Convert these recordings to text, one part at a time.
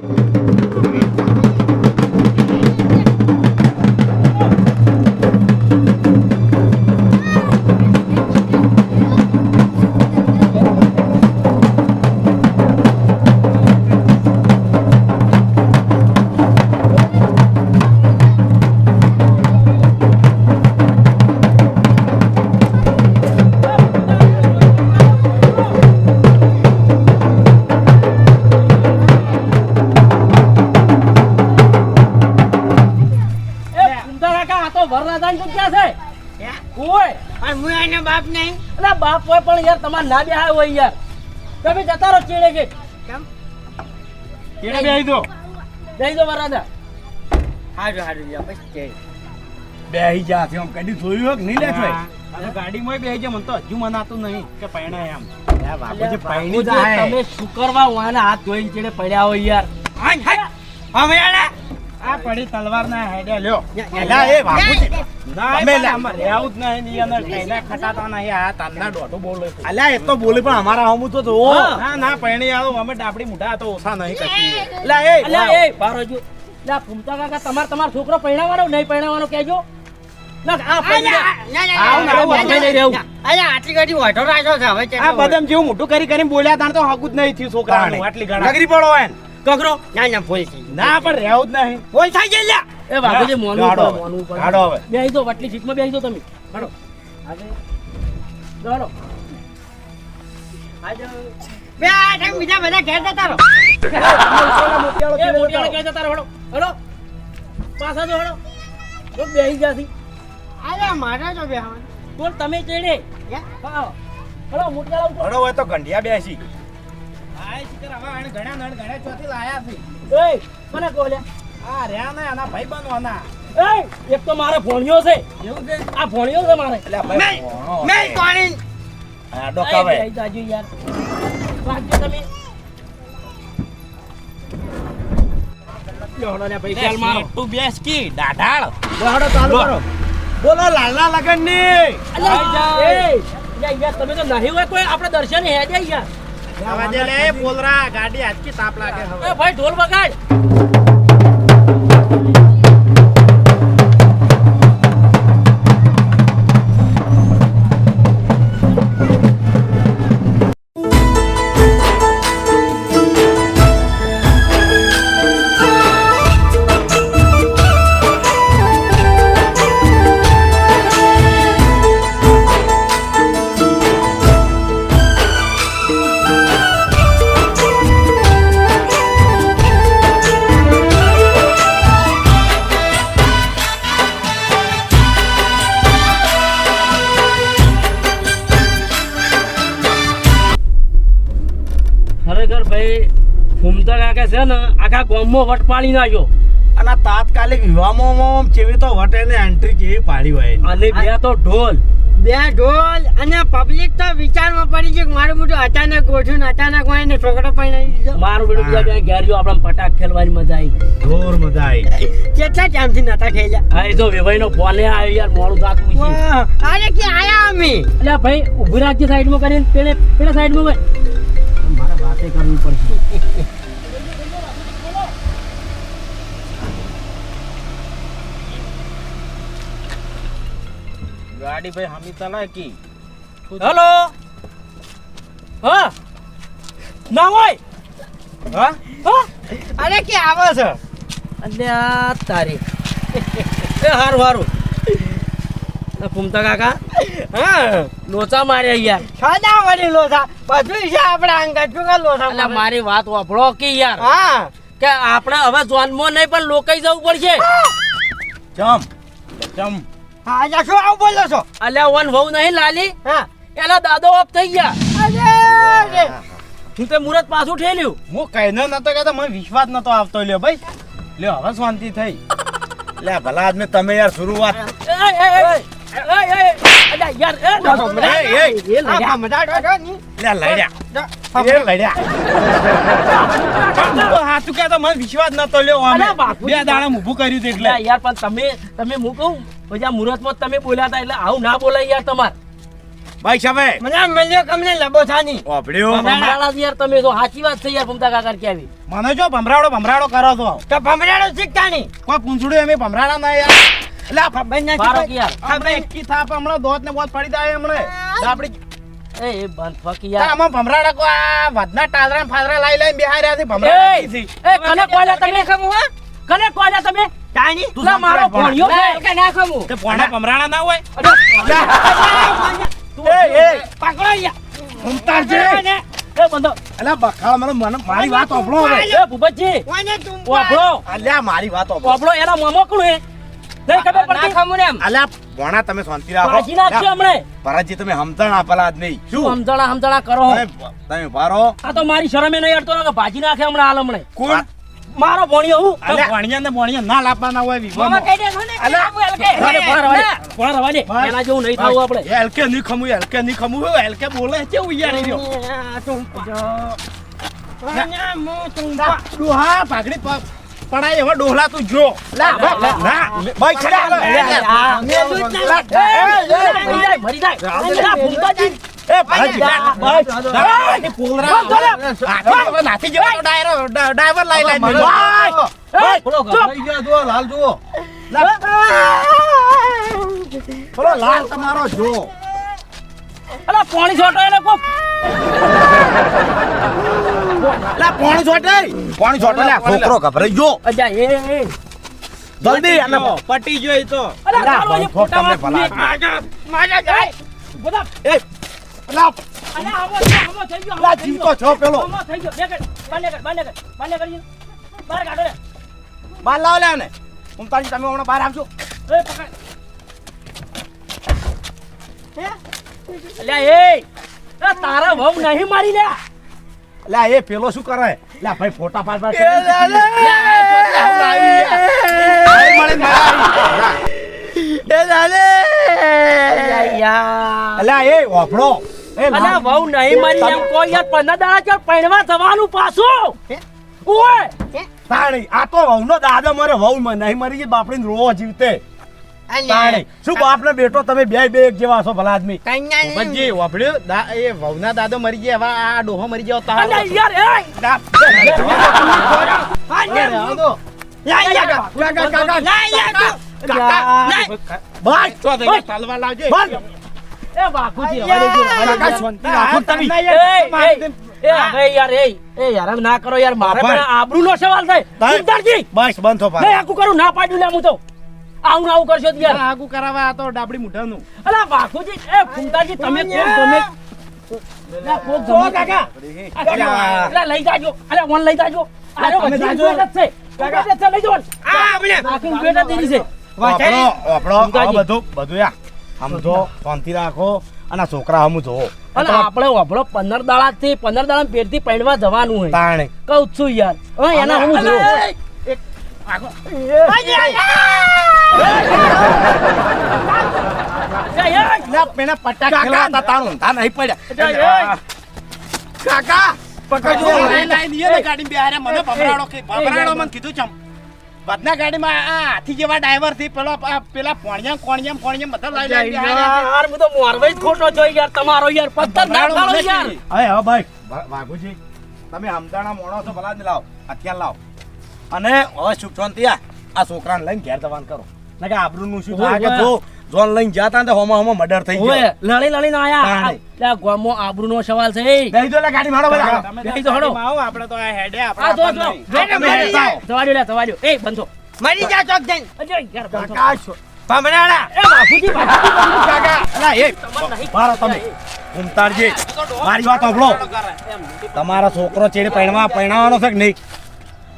એ અલા બાપ હોય પણ યાર તમારે ના બે હોય યાર. તમે જતા રહો ચીડે કે. કેમ? ચીડે બે દો. દઈ દો વરરાજા હારું હારું યાર બસ જય. બેહી જા છે આમ કદી જોયું હોય કે નહીં લે છો અને ગાડીમાં બે જાય મને તો હજુ મનાતું નહીં કે પૈણા એમ. બાપુજી પૈણી બાપુજી, તમે શુક્રવાર વાના હાથ ધોઈને ચીડે પડ્યા હોય યાર. હાય. હવે. આ પડી તલવાર ના હેડે લ્યો. એલા એ બાપુજી તમે લા- રહેવું જ નહીં ઈ અને કઈને ખટાતા નહીં. આ તારના ડોટો બોલે અલ્યા એ તો બોલે પણ અમારા હમુ તો તો ના ના પૈણી આવો અમે ડાપડી મુઢા તો ઓછા નહીં કશી અલ્યા એ અલ્યા એ બારો જો. અલ્યા ફૂમતા કાકા તમાર તમારો છોકરો પૈણાવાનો નહીં પૈણાવાનો કહેજો? બદમ આ પરણી ના, જાય. ના, ના, આવું ના, આવું ના, આપણે નહીં રહેવું. ના. અલ્યા, આટલી ઘડી વાઢો રાખ્યો છે હવે આ ચેટલો બદામ જેવું મોટું કરી કરીને બોલ્યા તાણ તો હકું જ નહીં થયું છોકરા આટલી ગણા પડો એન કકરો? ના ના ફોલ થઈ ના પણ રહેવું જ નહીં. ફોલ થઈ ગઈ લ્યા. એ બાપુજી મોનું પર મોનું પર મોનવું હવે. બેહી દો વટલી સીટમાં બેહી દો તમે. હાલો આજે ચાલો આજે બે આ બીજા બધા ઘેર જતા રહો. એ મોટિયાળો ઘેર જતા રહો હળો. હળો. પાછા જો હળો. જો બેહી જાતી અરે મારા જો બેહવાનું. બોલ તમે ચડે? હે? હા. હળો મોટિયાળો ઉઠો. હોય તો ગંઢિયા બેસી મને કહો લ્યા આ રહ્યા ને આના ભાઈ બનવાના એ એક તો મારે ભોણિયો છે. એવું આ ભોણિયો છે મારે. ભાઈ. પાણી આ ડોકાવે. યાર. તમે. લ્યો ભાઈ ખ્યાલ મારો. તું બેસ કી દાઢાળ. હડો ચાલુ કરો. બોલો લાલના લગનની અલ્યા એ યાર યાર તમે તો નહીં હોય કોઈ. આપણે દર્શન હેડે યાર. આવા દે લે બોલરા ગાડી આજકી તાપ લાગે ભાઈ ઢોલ વગાડ. આખા ગામમાં વટ પાડી નાખ્યો. અને તાત્કાલિક વિવાહમાં આમ ચેવી તો વટેને એન્ટ્રી કેવી પાડી હોય અને બે તો ઢોલ. બે ઢોલ અને પબ્લિક તો વિચારમાં પડી ગયું કે મારું બધું અચાનક ગોઠ્યું અચાનક હોય ને છોકરો પણ મારું બધું બીજા બે ઘેર જો આપણે ફટાક ખેલવાની મજા આવી જોર મજા આવી કેટલા ટાઈમથી નતા ખેલ્યા. હા એ તો વિભાઈ નો ફોન આવ્યો યાર મોડું થાકું છે અરે કે આયા અમે? એટલે ભાઈ ઊભી રાખજે સાઈડમાં કરીને પેલે પેલા સાઈડમાં ભાઈ. મારે વાતે કરવી પડશે. ગાડી ભાઈ હામી ચલાય કી હેલો? હા? ના હોય? હા? અરે કે આવો છો? અલ્યા તારી. એ હારું હારું. ફૂમતા કાકા? હા. લોચા માર્યા યાર. સદા વળી લોચા. બધું છે આપણા અંગત. શું લોચા અલ્યા મારી? વાત વાપરો કે યાર. હા. કે આપણે હવે જોનમાં નહીં પણ લોકાઈ જવું પડશે. જમ. ચમ અચ્છા શું આવું બોલો છો? અલ્યા વન વહુ નહીં લાલી. હા. એના દાદો ઓફ થઈ ગયા. અરે. હું તે મુરત પાછું ઠેલ્યું. હું કહીને નતો કહેતો મને વિશ્વાસ નતો આવતો લ્યો ભાઈ. લ્યો હવે શાંતિ થઈ. લે ભલા આદમી તમે યાર શરૂઆત. વિશ્વાસ નતો લ્યો બે દાડા ઊભું કર્યું એટલે. યાર પણ તમે તમે હું કહું? પછી આ મુહૂર્તમાં તમે બોલ્યા હતા એટલે આવું ના બોલાય યાર તમાર. ભાઈ સાહેબ મને મળ્યો કમને લબો થાની. ઓભળ્યો ભમરાળા યાર તમે તો સાચી વાત છે યાર ભૂમતા કાકા કે આવી મને જો ભમરાડો ભમરાડો કરો છો. તો ભમરાડો શીખતા કોઈ પૂંછડું એમ ભમરાડા ના યાર. એટલે આ ખબર નથી બારો યાર. આપણે એકી થાપ હમણાં દોત ને બોત પડી જાય હમણાં. આપડી એ એ બંધ ફકી યાર. આમાં ભમરાડા કો આ વધના ટાદરા ફાદરા લાઈ લાઈને બેહાઈ રહ્યા છે ભમરાડા. એ કને તમે કને કોલ્યા તમે તાની તું મારો ભણ્યો છે કે ના ખમુ તે પોણા પમરાણા ના હોય એ એ પકડો યા ભમતાજી એ બંધો અલા બખાળ મને મને મારી વાત ઓભળો હવે એ ભૂપતજી કોને તું વાપરો અલ્યા મારી વાત ઓભળો વાપરો એના મોમો કોણ હે નહીં ખબર ના એમ અલ્યા ભોણા તમે શાંતિ રાખો ભાજી નાખશે હમણે ભરતજી તમે સમજણ આપેલા જ નહીં શું સમજણા સમજણા કરો તમે તમે ભારો આ તો મારી શરમે નહીં અડતો કે ભાજી નાખે હમણાં હાલ હમણે કોણ મારો ભણ્યો હું? અલે ભણ્યા ને ભણ્યા ના લાપવાના હોય મામા વિવાહમાં. કહી દે ને અલે આપું હલકે. રવાડે, પર રવાડે. એના જેવું નહીં થાવું આપણે. એ હલકે નહીં ખમું એ હલકે નહીં ખમું એ હલકે બોલે છે ઉયા એ રહ્યો. ભણ્યા મો કોના તું પા- ડોહા ભાગડી પડાય એવા ડોહલા તું જો. લા, લા, લા. ના ભાઈ ખડા જ ના. એ, એ, મરી જાય, મરી જાય. એ ભાઈ ભાઈ, નાથી જેવો ડાયરો- ડ્રાઈવર લાઈ લાઈ. ભાઈ, ગભરાઈ પેલો લાલ તમારો જો અલા, પોણી છોટો એને કોક. લા પાણી છોટે પાણી છોટે લે છોકરો ગભરાઈ ગયો અજા, એ, એ. જલ્દી અને પટી જોઈ તો અલા, ચાલો. માજા જાય. બધા, એ લા અલા, આવો આવો થઈ ગયો, જીવતો. છો પેલો આવો થઈ ગયો. બે કર, બાર ને કર, બાર કર, બાર કરી. બહાર કાઢો લે. બાર લાવ લે ને તારી તમે હમણાં બહાર આવજો એ, પકડ. અલ્યા, એ. તારા વહુ નહીં મારી લે લા એ પેલો શું કરે લા ભાઈ ફોટા પાડ પાડ લે, એ યાર. અલ્યા એ ઓફળો એ અલ્યા, વહુ નહીં મારી એમ કોઈ યાર પંદર દાડા ચાલ પૈણવા જવાનું પાછું? ઓય! તાણી આ તો વહુનો દાદો મરે વહુ નહીં મરી ગઈ બાપડીને રોવો જીવતે. તાણી શું બાપ ને બેટો તમે બે બે એક જેવા છો ભલા આદમી કન્યા ને- દા એ વહુના દાદો મરી ગયા હવે આ ડોહો મરી ગયો તાર યાર એ અને આવો. તો. લાઈ જા કાકા, કાકા, કાકા, લાઈ જા તું. લાઈ. ભાઈ તો તને તલવાર લાવજે બંધ. એ બાપુજી રવા દેજો, કાકા શાંતિ રાખો તમે એ, હવે યાર એ એ યાર ના કરો યાર મારે. પણ આબરૂનો સવાલ થાય સુલતાનજી, બસ બંધ થો નહીં આખું કરું ના પાડ્યું લે હું તો આવું આવું કરશો યાર આગુ કરાવવા આ તો ડાબડી મુઠાનું અલા બાપુજી એ ફૂમતાજી તમે કોક કોક કાકા અલા લઈ જાજો અલા વન લઈ જાજો અરે જાજો. છે ઉભેટ લઈ જાઓ આ આપણે. આખી ઉભેટ જ છે ઓફળો ઓફળો બધું બધું યા સમજો શાંતિ રાખો અને છોકરા હમું જોવો અને આપણે વાપરો પંદર દાડા થી પંદર દાડા પેટથી જવાનું હોય તાણે છું યાર હા એના હું જો લે પેલા પટ્ટા ખેલાતા તાણ ઊંધા નહીં કાકા પકડજો લાઈન લાઈન ગાડીમાં બેહાર્યા. મને ભમરાડો કે- ભમરાડો મને કીધું ચમ વધના ગાડીમાં આ હાથી જેવા ડ્રાઈવરથી પેલો પેલા પોણિયા કોણિયા કોણિયા બધા લઈ લઈ યાર હું તો મોરવાઈ જ ખોટો છો યાર તમારો યાર પત્તર ના પાડો યાર. હવે હા ભાઈ. વાઘુજી તમે હમદાણા મોણો છો ભલા જ લાવ અત્યારે લાવો. અને હવે સુખ શાંતિ આ આ છોકરાને લઈને ઘેર દવાન કરો. ના આબરૂ નું શું થાય? કે જો જોન લઈને જતા ને તો હોમા હોમા મર્ડર થઈ ગયો લડી લડીને આયા. લે ગોમો આબરૂનો સવાલ છે દઈ દો લે ગાડી મારો બધા દઈ દો હડો આવો, આપણે તો આ હેડે આપણે જો જો. તવાડ્યો લે તવાડ્યો એ બંધો મરી જા ચોક જઈ અજય યાર બંધો કાકા છો- ભમરાડા. એ બાપુજી બાપુજી કાકા અલા એ તમારે મારો તમે ઉમતારજી મારી વાત સાંભળો તમારો છોકરો ચેડે પૈણવા પૈણાવાનો છે કે નહીં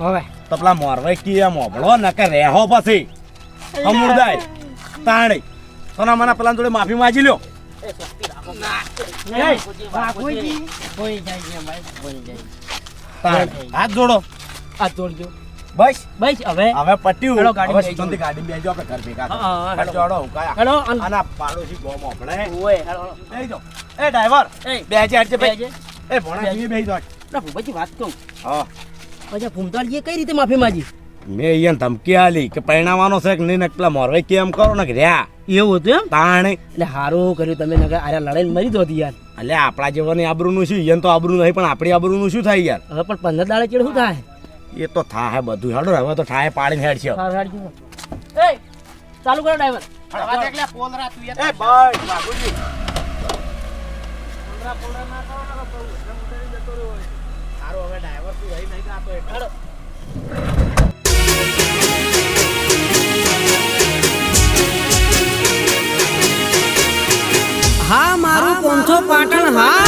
હવે તપલા પેલા મોરવાઈ કી એમ હોભળો કે રેહો પછી અમુરદાય તાણી તો મના પેલા જોડે માફી માંગી લ્યો. નહીં. બાપુજી કોઈ જાય છે ભાઈ કોઈ જાય તાણી. હાથ જોડો. હાથ જોડજો. બસ. બસ હવે. હવે પટ્યું. હેલો, ગાડી હવે બેસી ગાડી બેજો આપણે ઘર ભેગા હા, જોડો હેડો, હેડો. હેડો, હેલો. અન- અને પાડોશી ગોમ આપણે ઓય હેલો બેહી. એ ડ્રાઈવર. એ. બેજે હેડજે બેજે એ ભણા જીવી બેહી જાઓ. ના ભૂપતજી વાત કહું હા. અચ્છા ભૂમતાળજીએ કઈ રીતે માફી માંગી? મેં અહીંયા ધમકી આલી કે પરિણામવાનો છે કે નહીં પેલા મોરવાઈ કેમ કરો ને રહ્યા એવું હતું એમ? તાણે. એટલે સારું કર્યું તમે નગર આરે લડાઈને મરી દો યાર. એટલે આપણા જેવાની આબરૂનું શું? અહીંયા તો આબરૂ નહીં પણ આપણી આબરૂનું શું થાય યાર? હવે પણ પંદર દાડે ચેડ શું થાય? એ તો થાય બધું. હેડો હવે તો થાય પાડીને હેડ છે ચાલુ કરો ડ્રાઈવર એટલે તું નહીં એ. પોંચો પાટણ હા?